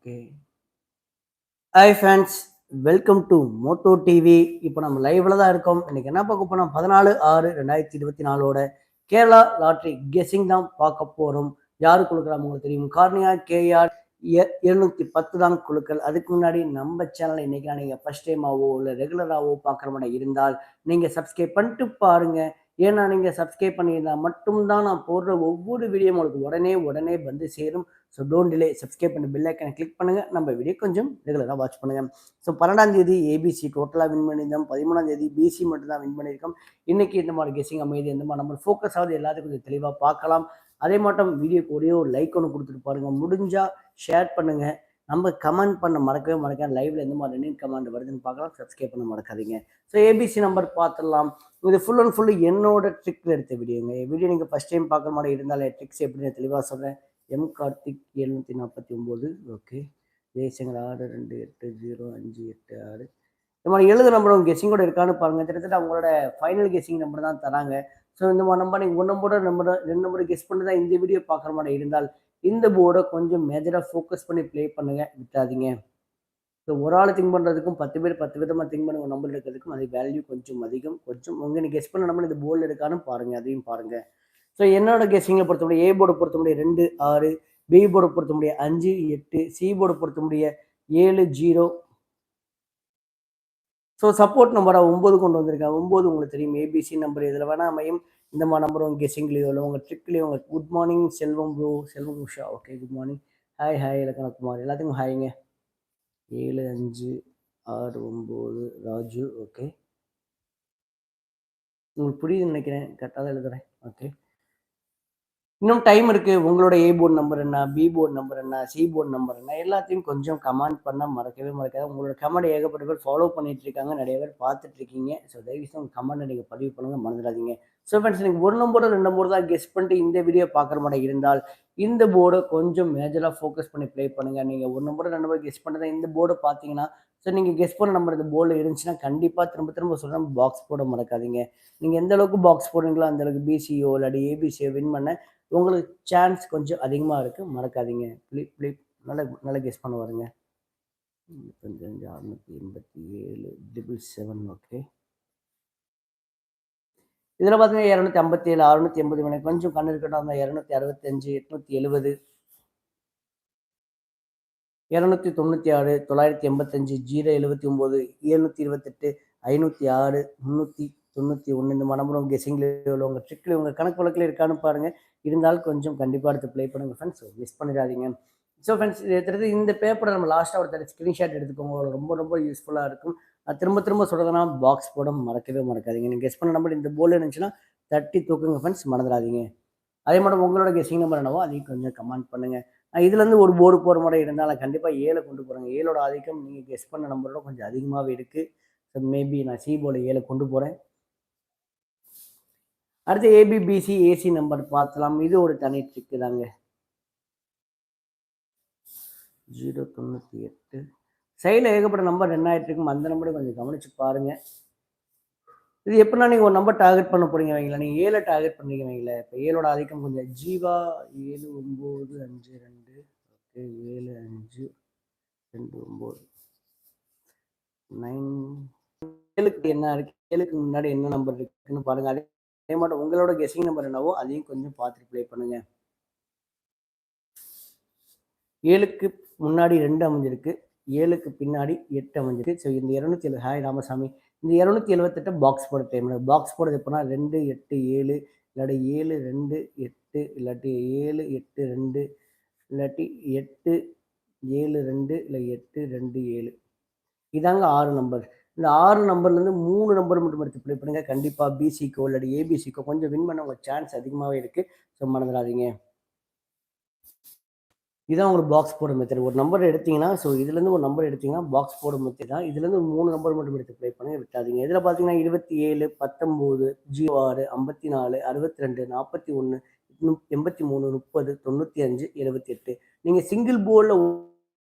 Okay. Hi friends welcome to Moto TV இப்போ நம்ம லைவ்ல தான் இருக்கோம். இன்னைக்கு என்ன பார்க்க போனோம் பதினாலு ஆறு ரெண்டாயிரத்தி இருபத்தி நாலோட கேரளா லாட்ரி கெஸிங் தான் பார்க்க போகிறோம் யார் கொடுக்குறாங்க உங்களுக்கு தெரியும்? கார்னியா கேஆர் இருநூத்தி பத்து தான் குழுக்கள் அதுக்கு முன்னாடி நம்ம சேனலை இன்னைக்கு நீங்கள் ஃபர்ஸ்ட் டைமாவோ இல்லை ரெகுலராகவோ பார்க்குற மாதிரி இருந்தால் நீங்கள் சப்ஸ்கிரைப் பண்ணிட்டு பாருங்க. ஏன்னா நீங்கள் சப்ஸ்கிரைப் பண்ணியிருந்தால் மட்டும்தான் நான் போடுற ஒவ்வொரு வீடியோ உங்களுக்கு உடனே உடனே வந்து சேரும். ஸோ டோன்ட் டிலே சப்ஸ்கிரைப் பண்ணி பெல் ஐக்கனை கிளிக் பண்ணுங்கள் நம்ம வீடியோ கொஞ்சம் ரெகுலராக வாட்ச் பண்ணுங்கள் ஸோ பன்னெண்டாம் தேதி ஏபிசி டோட்டலாக வின் பண்ணியிருந்தோம். பதிமூணாம் தேதி பிசி மட்டும் தான் வின் பண்ணியிருக்கோம். இன்றைக்கி இந்த மாதிரி கெஸிங் அமைதி எந்த மாதிரி நம்ம ஃபோக்கஸ் ஆகுது எல்லாத்துக்கும் கொஞ்சம் தெளிவாக பார்க்கலாம். அதே மாட்டம் வீடியோக்கு ஒரே ஒரு லைக் ஒன்று கொடுத்துட்டு பாருங்கள் முடிஞ்சால் ஷேர் பண்ணுங்கள் நம்ம கமெண்ட் பண்ண மறக்கவே மறக்காது லைவ்ல எந்த மாதிரி ரன்னிங் கமெண்ட் வருதுன்னு பார்க்கலாம். சப்ஸ்கிரைப் பண்ண மறக்காதீங்க. ஸோ ஏபிசி நம்பர் பார்த்துடலாம். இது ஃபுல் அண்ட் ஃபுல்லு என்னோட ட்ரிக்கில் எடுத்த வீடியோங்க வீடியோ நீங்கள் ஃபஸ்ட் டைம் பார்க்குற மாதிரி இருந்தாலே ட்ரிக்ஸ் எப்படின்னு தெளிவாக சொல்கிறேன் எம் கார்த்திக் எழுநூற்றி நாற்பத்தி ஒம்பது. ஓகே. ஜெய்சங்கர் ஆறு ரெண்டு எட்டு ஜீரோ அஞ்சு எட்டு ஆறு. இந்த மாதிரி எழுது நம்பர் உங்கள் கெஸிங்கோட இருக்கான்னு பாருங்கள் கிட்டத்தட்ட அவங்களோட ஃபைனல் கெஸிங் நம்பர் தான் தராங்க. ஸோ இந்த மாதிரி நம்பர் நீங்கள் ஒன் நம்பரோட நம்பர் ரெண்டு நம்பர் கெஸ் பண்ணி தான் இந்த வீடியோ பார்க்குற மாதிரி இருந்தால் இந்த போர்டை கொஞ்சம் மேஜராக ஃபோக்கஸ் பண்ணி ப்ளே பண்ணுங்க. விட்டாதீங்க. ஸோ ஒரு ஆள் திங்க் பண்ணுறதுக்கும் பத்து பேர் பத்து விதமாக திங்க் பண்ணி நம்பர் எடுக்கிறதுக்கும் அது வேல்யூ கொஞ்சம் அதிகம். கொஞ்சம் உங்கள் நீங்கள் கெஸ் பண்ண நம்பர் இந்த போர்டில் இருக்கான்னு பாருங்கள் அதையும் பாருங்கள் ஸோ என்னோட கெஸ்ஸிங்கில் பொறுத்த முடிய ஏ போர்டு பொறுத்த முடிய ரெண்டு ஆறு பி போர்டை பொறுத்த முடிய அஞ்சு எட்டு சி போர்டு பொறுத்த முடிய ஏழு ஜீரோ. ஸோ சப்போர்ட் நம்பராக ஒம்பது கொண்டு வந்திருக்காங்க. ஒம்பது உங்களுக்கு தெரியும். ஏபிசி நம்பர் இதில் வேணால் அமையும். இந்த மாதிரி நம்பர் உங்கள் கெஸ்ஸிங்லேயோ இல்லை உங்கள் ட்ரிக்லேயோ உங்கள் good morning Selvam bro Selvam Usha. Okay good morning hi hi Ilakkanakumar எல்லாத்துக்கும் ஹாய்ங்க ஏழு அஞ்சு ஆறு ஒம்பது ராஜு. ஓகே உங்களுக்கு புரியுதுன்னு நினைக்கிறேன். கரெக்டாக தான் எழுதுகிறேன் ஓகே இன்னும் டைம் இருக்குது உங்களோட ஏ போர்டு நம்பர் என்ன? பி போர்டு நம்பர் என்ன? சி போர்டு நம்பர் என்ன? எல்லாத்தையும் கொஞ்சம் கமெண்ட் பண்ண மறக்கவே மறக்காது. உங்களோட கமெண்ட் ஏகப்பட்ட பேர் ஃபாலோ பண்ணிட்டு இருக்காங்க. நிறைய பேர் பார்த்துட்டு இருக்கீங்க. ஸோ தயவுசெய்து உங்கள் கமெண்ட்டை நீங்கள் பதிவு பண்ணுங்க. மறந்துடாதீங்க. ஸோ ஃப்ரெண்ட்ஸ் நீங்கள் ஒரு நம்பரோ ரெண்டு நம்பர் தான் கெஸ் பண்ணிட்டு இந்த வீடியோ பார்க்குற மாதிரி இருந்தால் இந்த போர்டை கொஞ்சம் மேஜராக ஃபோக்கஸ் பண்ணி ப்ளே பண்ணுங்கள் நீங்கள் ஒரு நம்பரோட ரெண்டு நம்பர் கெஸ் பண்ணுறதா இந்த போர்டை பார்த்தீங்கன்னா ஸோ நீங்கள் கெஸ் பண்ண நம்பர் இந்த போர்டில் இருந்துச்சுன்னா கண்டிப்பாக திரும்ப திரும்ப சொல்கிறேன் பாக்ஸ் போட மறக்காதீங்க. நீங்கள் எந்த அளவுக்கு பாக்ஸ் போடுறீங்களோ அந்த அளவுக்கு பிசிஓ இல்லாட்டி ஏபிசிஓ வின் பண்ண உங்களுக்கு சான்ஸ் கொஞ்சம் அதிகமாக இருக்குது மறக்காதீங்க. ப்ளீப் ப்ளீப் நல்லா நல்லா கெஸ் பண்ண வருங்க. முப்பத்தஞ்சு அறுநூற்றி எண்பத்தி ஏழு ட்ரிபிள் செவன் ஓகே இதில் பார்த்தீங்கன்னா இரநூத்தி ஐம்பத்தி ஏழு அறுநூத்தி எண்பது மணி கொஞ்சம் கண்ணு இருக்கட்டும். அந்த இரநூத்தி அறுபத்தஞ்சு எட்நூற்றி எழுபது இரநூத்தி தொண்ணூற்றி ஆறு தொள்ளாயிரத்தி எண்பத்தஞ்சு ஜீரோ எழுபத்தி ஒம்பது ஏழ்நூற்றி இருபத்தெட்டு ஐநூற்றி ஆறு முந்நூற்றி தொண்ணூற்றி ஒன்று. இந்த மனமும் கெஸிங்கில் உங்கள் ட்ரிக்கில் உங்கள் கணக்கு வழக்கில் இருக்கான்னு பாருங்கள் இருந்தாலும் கொஞ்சம் கண்டிப்பாக எடுத்து ப்ளே பண்ணுங்கள் ஃப்ரெண்ட்ஸ் மிஸ் பண்ணிடாதீங்க. ஸோ ஃப்ரெண்ட்ஸ் இது எடுத்துறது இந்த பேப்பரை நம்ம லாஸ்ட்டாக ஒரு தடவை ஸ்க்ரீன்ஷாட் எடுத்துக்கோங்க. ரொம்ப ரொம்ப யூஸ்ஃபுல்லாக இருக்கும். நான் திரும்ப திரும்ப சொல்கிறதுனா பாக்ஸ் போட மறக்கவே மறக்காதீங்க. நீங்கள் கெஸ் பண்ண நம்பர் இந்த போர்டில் இருந்துச்சுன்னா தட்டி தூக்குங்க ஃப்ரெண்ட்ஸ் மறந்துடாதீங்க. அதே மாதிரி உங்களோட கெஸ்டிங் நம்பர் என்னவோ அதையும் கொஞ்சம் கமெண்ட் பண்ணுங்கள் நான் இதுலேருந்து ஒரு போர்டு போகிற மாதிரி இருந்தால் நான் கண்டிப்பாக ஏழை கொண்டு போகிறேங்க ஏழோட ஆதிக்கம் நீங்கள் கெஸ் பண்ண நம்பரோட கொஞ்சம் அதிகமாகவே இருக்குது ஸோ மேபி நான் சி போர்டில் ஏழை கொண்டு போகிறேன் அடுத்து ஏபிபிசி ஏசி நம்பர் பார்த்தலாம். இது ஒரு தனி ட்ரிக்கு தாங்க. ஜீரோ தொண்ணூற்றி எட்டு. சைடில் ஏகப்பட்ட நம்பர் ரெண்டாயிரத்துக்கும் அந்த நம்பரை கொஞ்சம் கவனித்து பாருங்கள் இது எப்படின்னா நீங்கள் ஒரு நம்பர் டார்கெட் பண்ண போறீங்க வைங்களா நீங்கள் ஏழை டார்கெட் பண்ணுறீங்க வைங்களா இப்போ ஏழோட ஆதிக்கம் கொஞ்சம் ஜீவா ஏழு ஒம்பது அஞ்சு ரெண்டு. ஓகே ஏழு அஞ்சு ரெண்டு ஒம்பது நைன். ஏழுக்கு என்ன இருக்கு? ஏழுக்கு முன்னாடி என்ன நம்பர் இருக்குன்னு பாருங்க. அதே அதே மாதிரி உங்களோட கெஸிங் நம்பர் என்னவோ அதையும் கொஞ்சம் பார்த்துட்டு ப்ளே பண்ணுங்க. ஏழுக்கு முன்னாடி ரெண்டு அமைஞ்சிருக்கு. ஏழுக்கு பின்னாடி எட்டு அமைஞ்சிருக்கு. ஸோ இந்த இரநூத்தி எழுபது ஹாய் ராமசாமி. இந்த இரநூத்தி எழுபத்தெட்டு பாக்ஸ் போட டைம் பாக்ஸ் போடுறது எப்போனா ரெண்டு எட்டு ஏழு இல்லாட்டி ஏழு ரெண்டு எட்டு இல்லாட்டி ஏழு எட்டு ரெண்டு இல்லாட்டி எட்டு ஏழு ரெண்டு இல்லை எட்டு ரெண்டு ஏழு. இதாங்க ஆறு நம்பர் இந்த ஆறு நம்பர்லேருந்து மூணு நம்பர் மட்டும் எடுத்து ப்ளே பண்ணுங்கள் கண்டிப்பாக பிசிக்கோ இல்லாட்டி ஏபிசிக்கோ கொஞ்சம் வின் பண்ண உங்கள் சான்ஸ் அதிகமாகவே இருக்குது ஸோ மறந்துடாதீங்க. இதான் உங்களுக்கு பாக்ஸ் போட மெத்தட் ஒரு நம்பர் எடுத்தீங்கன்னா ஸோ இதுலேருந்து ஒரு நம்பர் எடுத்தீங்கன்னா பாக்ஸ் போட மெத்தட் தான். இதுலேருந்து மூணு நம்பர் மட்டும் எடுத்து ப்ளே பண்ணுங்க விட்டாதீங்க. இதில் பார்த்தீங்கன்னா இருபத்தி ஏழு பத்தொம்போது ஜீரோ ஆறு ஐம்பத்தி நாலு அறுபத்தி ரெண்டு நாற்பத்தி ஒன்று எண்பத்தி மூணு முப்பது தொண்ணூற்றி அஞ்சு எழுபத்தி எட்டு நீங்கள் சிங்கிள் போர்டில்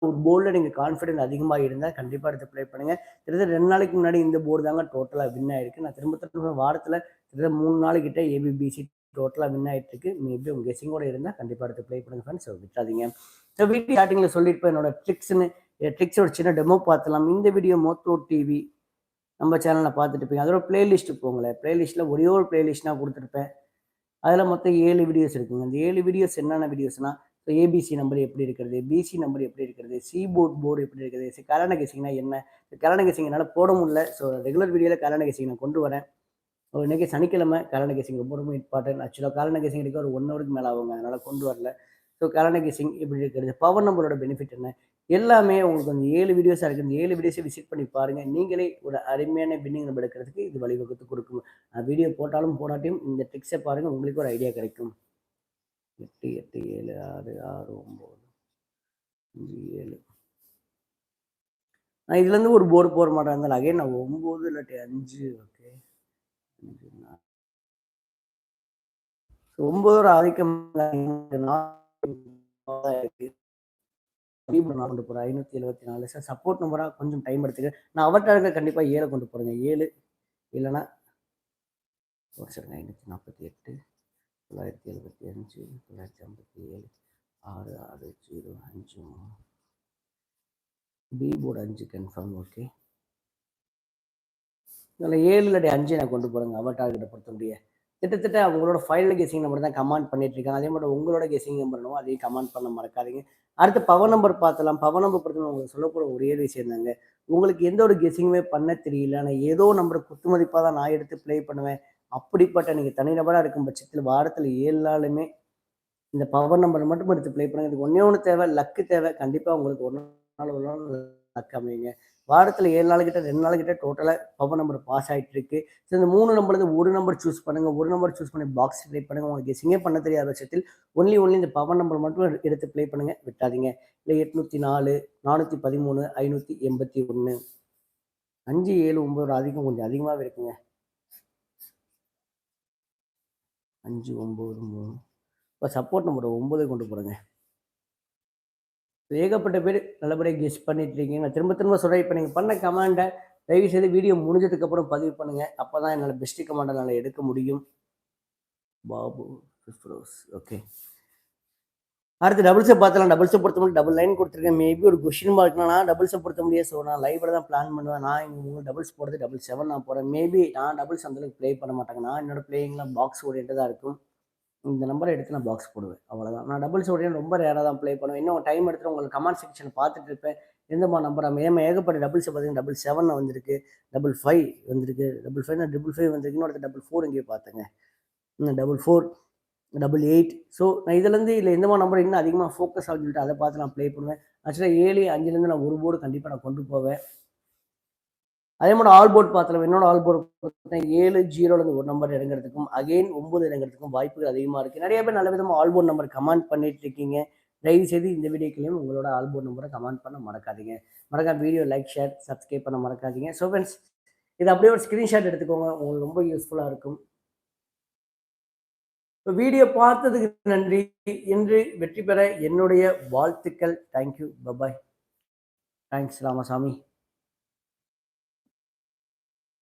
ஒரு போர்டில் நீங்கள் கான்ஃபிடென்ட் அதிகமாக இருந்தால் கண்டிப்பாக எடுத்து ப்ளே பண்ணுங்கள் கிட்டத்தட்ட ரெண்டு நாளைக்கு முன்னாடி இந்த போர்டு தாங்க டோட்டலாக வின் ஆயிருக்கு. நான் திரும்ப திரும்ப வாரத்தில் கிட்டத்தட்ட மூணு நாளைக்கிட்ட ஏபிபிசி டோட்டலாக வின் ஆகிட்டு இருக்கு மேபி உங்கள் கெஸிங்கோட இருந்தால் கண்டிப்பாக எடுத்து ப்ளே பண்ணுங்க ஃப்ரெண்ட்ஸ் விட்டாதீங்க ஸோ வீடியோ ஸ்டார்டிங்கில் சொல்லியிருப்பேன் என்னோட ட்ரிக்ஸ்னு ட்ரிக்ஸோட சின்ன டெமோ பார்த்துலாம். இந்த வீடியோ மோத்தோ டிவி நம்ம சேனலில் பார்த்துட்டு இருப்பீங்க அதோட பிளேலிஸ்ட் போங்களேன். பிளேலிஸ்ட்டில் ஒரே ஒரு பிளேலிஸ்ட்னா கொடுத்துருப்பேன். அதில் மொத்தம் ஏழு வீடியோஸ் இருக்குங்க. அந்த ஏழு வீடியோஸ் என்னென்ன வீடியோஸ்னால் ஸோ ஏபிசி நம்பர் எப்படி இருக்கிறது? பிசி நம்பர் எப்படி இருக்கிறது? சி போர்ட் போர்டு எப்படி இருக்கிறது? ஸோ கல்யாண கேசிங்னா என்ன? கல்யாண கேசிங் என்னால் போட முடியல. ஸோ ரெகுலர் வீடியோவில் கல்யாண கேசிங் நான் கொண்டு வரேன். இன்றைக்கி சனிக்கிழமை கல்யாண கேசிங் ரொம்ப ரொம்ப இம்பார்ட்டன்ட். ஆக்சுவலாக கல்யாண கேசிங் எடுக்க ஒரு ஒன் ஹவருக்கு மேலே ஆகுங்க. அதனால் கொண்டு வரல. ஸோ கல்யாண கேசிங் இப்படி இருக்கிறது? பவர் நம்பரோட பெனிஃபிட் என்ன? எல்லாமே உங்களுக்கு வந்து ஏழு வீடியோஸாக இருக்குது இந்த ஏழு வீடியோஸை விசிட் பண்ணி பாருங்கள் நீங்களே ஒரு அருமையான பின்னிங் நம்ம எடுக்கிறதுக்கு இது வழிவகுத்து கொடுக்கும். வீடியோ போட்டாலும் போடாட்டியும் இந்த ட்ரிக்ஸை பாருங்கள் உங்களுக்கு ஒரு ஐடியா கிடைக்கும். எட்டு எட்டு ஏழு ஆறு ஆறு ஒம்பது அஞ்சு ஏழு. நான் இதுலேருந்து ஒரு போர்டு போட மாட்டேன். இருந்தாலும் அகைன் நான் ஒம்பது இல்லாட்டி அஞ்சு ஓகே ரொம்ப ஒரு ஆதிக்கம் நான் கொண்டு போகிறேன் ஐநூற்றி எழுபத்தி நாலு சார் சப்போர்ட் நம்பராக கொஞ்சம் டைம் எடுத்துக்க நான் அவர்கிட்ட கண்டிப்பாக ஏழை கொண்டு போகிறேங்க ஏழு இல்லைன்னா ஒரு சார் ஐநூற்றி நாற்பத்தி எட்டு தொள்ளாயிரத்தி எழுபத்தி அஞ்சு தொள்ளாயிரத்தி ஐம்பத்தி ஏழு ஆறு ஆறு ஜீரோ அஞ்சு பி போர்டு அஞ்சு கன்ஃபார்ம் ஓகே இதில் ஏழு இல்லாட்டி அஞ்சு நான் கொண்டு போகிறேங்க அவ டார்கெட்டை பொறுத்த முடிய. கிட்டத்தட்ட அவங்களோட ஃபைனல் கெஸிங் நம்பர் தான் கமாண்ட் பண்ணிட்டு இருக்காங்க. அதே மாதிரி உங்களோட கெஸிங் நம்பர் அதையும் கமாண்ட் பண்ண மறக்காதீங்க. அடுத்து பவர் நம்பர் பார்த்தலாம். பவர் நம்பர் பொறுத்த உங்களுக்கு சொல்லக்கூட ஒரே விஷயம் தாங்க உங்களுக்கு எந்த ஒரு கெஸிங்குமே பண்ண தெரியல. ஆனால் ஏதோ நம்பர் குத்து மதிப்பாக தான் நான் எடுத்து ப்ளே பண்ணுவேன். அப்படிப்பட்ட நீங்கள் தனிநபராக இருக்கும் பட்சத்தில் வாரத்தில் ஏழு நாளுமே இந்த பவர் நம்பர் மட்டும் எடுத்து ப்ளே பண்ணுங்க. இதுக்கு ஒன்றே ஒன்று தேவை லக்கு தேவை. கண்டிப்பாக உங்களுக்கு ஒரு நாள் ஒரு நாள் லக் அமையுங்க. வாரத்தில் ஏழு நாள் கிட்ட ரெண்டு நாள் கிட்ட டோட்டலாக பவர் நம்பர் பாஸ் ஆகிட்டு இருக்கு. ஸோ இந்த மூணு நம்பர்லேருந்து ஒரு நம்பர் சூஸ் பண்ணுங்கள் ஒரு நம்பர் சூஸ் பண்ணி பாக்ஸ் ப்ளே பண்ணுங்கள் உங்களுக்கு கெஸிங்கே பண்ண தெரியாத பட்சத்தில் ஒன்லி ஒன்லி இந்த பவர் நம்பர் மட்டும் எடுத்து ப்ளே பண்ணுங்கள் விட்டாதீங்க. இல்லை எட்நூற்றி நாலு நானூற்றி பதிமூணு ஐநூற்றி எண்பத்தி ஒன்று அஞ்சு ஏழு ஒம்பது அதிகம் கொஞ்சம் அதிகமாகவே இருக்குங்க. அஞ்சு ஒம்பது மூணு. இப்போ சப்போர்ட் நம்பர் ஒம்பது கொண்டு போகிறேங்க ஏகப்பட்ட பேர் நல்லபடியாக கெஸ் பண்ணிட்டு இருக்கீங்க. நான் திரும்ப திரும்ப சொல்கிறேன் இப்போ நீங்கள் பண்ண கமாண்டை தயவு செய்து வீடியோ முடிஞ்சதுக்கப்புறம் பதிவு பண்ணுங்கள் அப்போ தான் என்னால் பெஸ்ட்டு கமாண்டை என்னால் எடுக்க முடியும். பாபு ஓகே அடுத்து டபுள்ஸை பார்த்தலாம் டபுள்ஸை பொறுத்த முடியும் டபுள் லைன் கொடுத்துருக்கேன். மேபி ஒரு கொஷின் மார்க்னா டபுள்ஸை பொறுத்த முடியாது. ஸோ நான் லைவில் தான் பிளான் பண்ணுவேன். நான் இங்கே டபுள்ஸ் போடுறது டபுள் செவன் நான் போகிறேன் மேபி நான் டபுள்ஸ் அந்தளவுக்கு ப்ளே பண்ண மாட்டேங்க. நான் என்னோட பிளேயிங்லாம் பாக்ஸ் ஓரியன்டாக இருக்கும். இந்த நம்பரை எடுத்து நான் பாக்ஸ் போடுவேன். அவ்வளோதான் நான் டபுள்ஸ் ஓடியும் ரொம்ப ரேராக தான் ப்ளே பண்ணுவேன். இன்னும் டைம் எடுத்து உங்களுக்கு கமெண்ட் செக்ஷன் பார்த்துட்டு இருப்பேன். எந்தமா நம்பர் ஏமா ஏகப்பட்ட டபுள்ஸ் பார்த்தீங்கன்னா டபுள் செவன் வந்திருக்கு. டபுள் ஃபைவ் வந்திருக்கு. டபுள் ஃபைவ் டபுள் ஃபைவ் வந்திருக்கு. இன்னொரு டபுள் ஃபோர் இங்கே பார்த்தேங்க. Double four double eight so நான் இதுலேருந்து இல்லை எந்தமா நம்பர் இன்னும் அதிகமாக ஃபோக்கஸ் ஆகுன்னு சொல்லிட்டு அதை பார்த்து நான் ப்ளே பண்ணுவேன். ஆக்சுவலாக ஏழு அஞ்சுலேருந்து நான் ஒரு போர்டு கண்டிப்பாக நான் கொண்டு போவேன். அதே மாதிரி ஆல் போர்ட் பார்த்தலாம் என்னோட ஆல் போர்ட் ஏழு ஜீரோலேருந்து ஒரு நம்பர் இறங்குறதுக்கும் அகெயின் ஒம்பது இறங்குறதுக்கும் வாய்ப்புகள் அதிகமாக இருக்குது நிறைய பேர் நல்ல விதமாக ஆல் போர்ட் நம்பர் கமெண்ட் பண்ணிட்டு இருக்கீங்க. தயவு செய்து இந்த வீடியோக்கிலையும் உங்களோட ஆல் போர்ட் நம்பரை கமெண்ட் பண்ண மறக்காதீங்க. மறக்காம வீடியோ லைக் ஷேர் சப்ஸ்கிரைப் பண்ண மறக்காதீங்க. ஸோ ஃப்ரெண்ட்ஸ் இது அப்படியே ஒரு ஸ்க்ரீன்ஷாட் எடுத்துக்கோங்க. உங்களுக்கு ரொம்ப யூஸ்ஃபுல்லாக இருக்கும். இப்போ வீடியோ பார்த்ததுக்கு நன்றி. என்று வெற்றி பெற என்னுடைய வாழ்த்துக்கள். Thank you bye bye thanks Ramasamy.